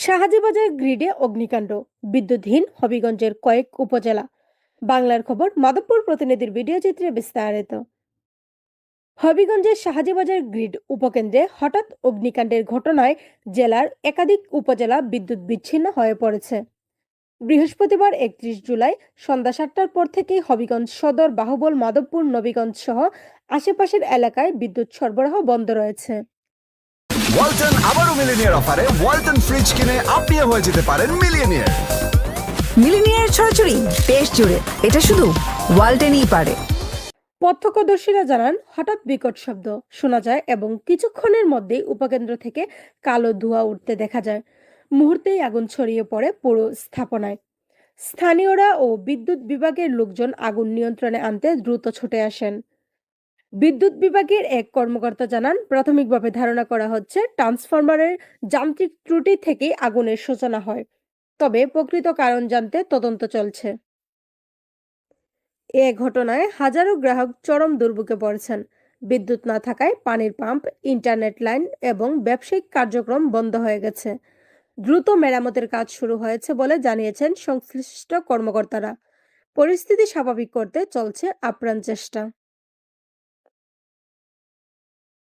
শাহাজিবাজার গ্রিডে অগ্নিকাণ্ড। বিদ্যুৎহীন হবিগঞ্জের কয়েক উপজেলা। বাংলার খবর, মাধবপুর প্রতিনিধির ভিডিও চিত্রে বিস্তারিত। হবিগঞ্জের শাহাজিবাজার গ্রিড উপকেন্দ্রে হঠাৎ অগ্নিকাণ্ডের ঘটনায় জেলার একাধিক উপজেলা বিদ্যুৎ বিচ্ছিন্ন হয়ে পড়েছে। বৃহস্পতিবার একত্রিশ জুলাই সন্ধ্যা সাতটার পর থেকেই হবিগঞ্জ সদর, বাহুবল, মাধবপুর নবীগঞ্জ সহ আশেপাশের এলাকায় বিদ্যুৎ সরবরাহ বন্ধ রয়েছে। ওয়ালটন আবারও মিলিনিয়ার অফারে ওয়ালটন ফ্রিজ কিনে আপনিও হয়ে যেতে পারেন মিলিয়নিয়ার। মিলিনিয়ার ছড়াছড়ি দেশ জুড়ে। এটা শুধু ওয়ালটেনই পারে। প্রত্যক্ষদর্শীরা জানান হঠাৎ বিকট শব্দ শোনা যায় এবং কিছুক্ষণের মধ্যেই উপকেন্দ্র থেকে কালো ধোঁয়া উঠতে দেখা যায়। মুহূর্তেই আগুন ছড়িয়ে পড়ে পুরো স্থাপনায়। স্থানীয়রা ও বিদ্যুৎ বিভাগের লোকজন আগুন নিয়ন্ত্রণে আনতে দ্রুত ছুটে আসেন। বিদ্যুৎ বিভাগের এক কর্মকর্তা জানান, প্রাথমিকভাবে ধারণা করা হচ্ছে ট্রান্সফরমারের যান্ত্রিক ত্রুটি থেকেই আগুনের সূচনা হয়। তবে প্রকৃত কারণ জানতে তদন্ত চলছে। এ ঘটনায় হাজারো গ্রাহক চরম দুর্ভোগে পড়েছেন। বিদ্যুৎ না থাকায় পানির পাম্প, ইন্টারনেট লাইন এবং ব্যবসায়িক কার্যক্রম বন্ধ হয়ে গেছে। দ্রুত মেরামতের কাজ শুরু হয়েছে বলে জানিয়েছেন সংশ্লিষ্ট কর্মকর্তারা। পরিস্থিতি স্বাভাবিক করতে চলছে আপ্রাণ চেষ্টা।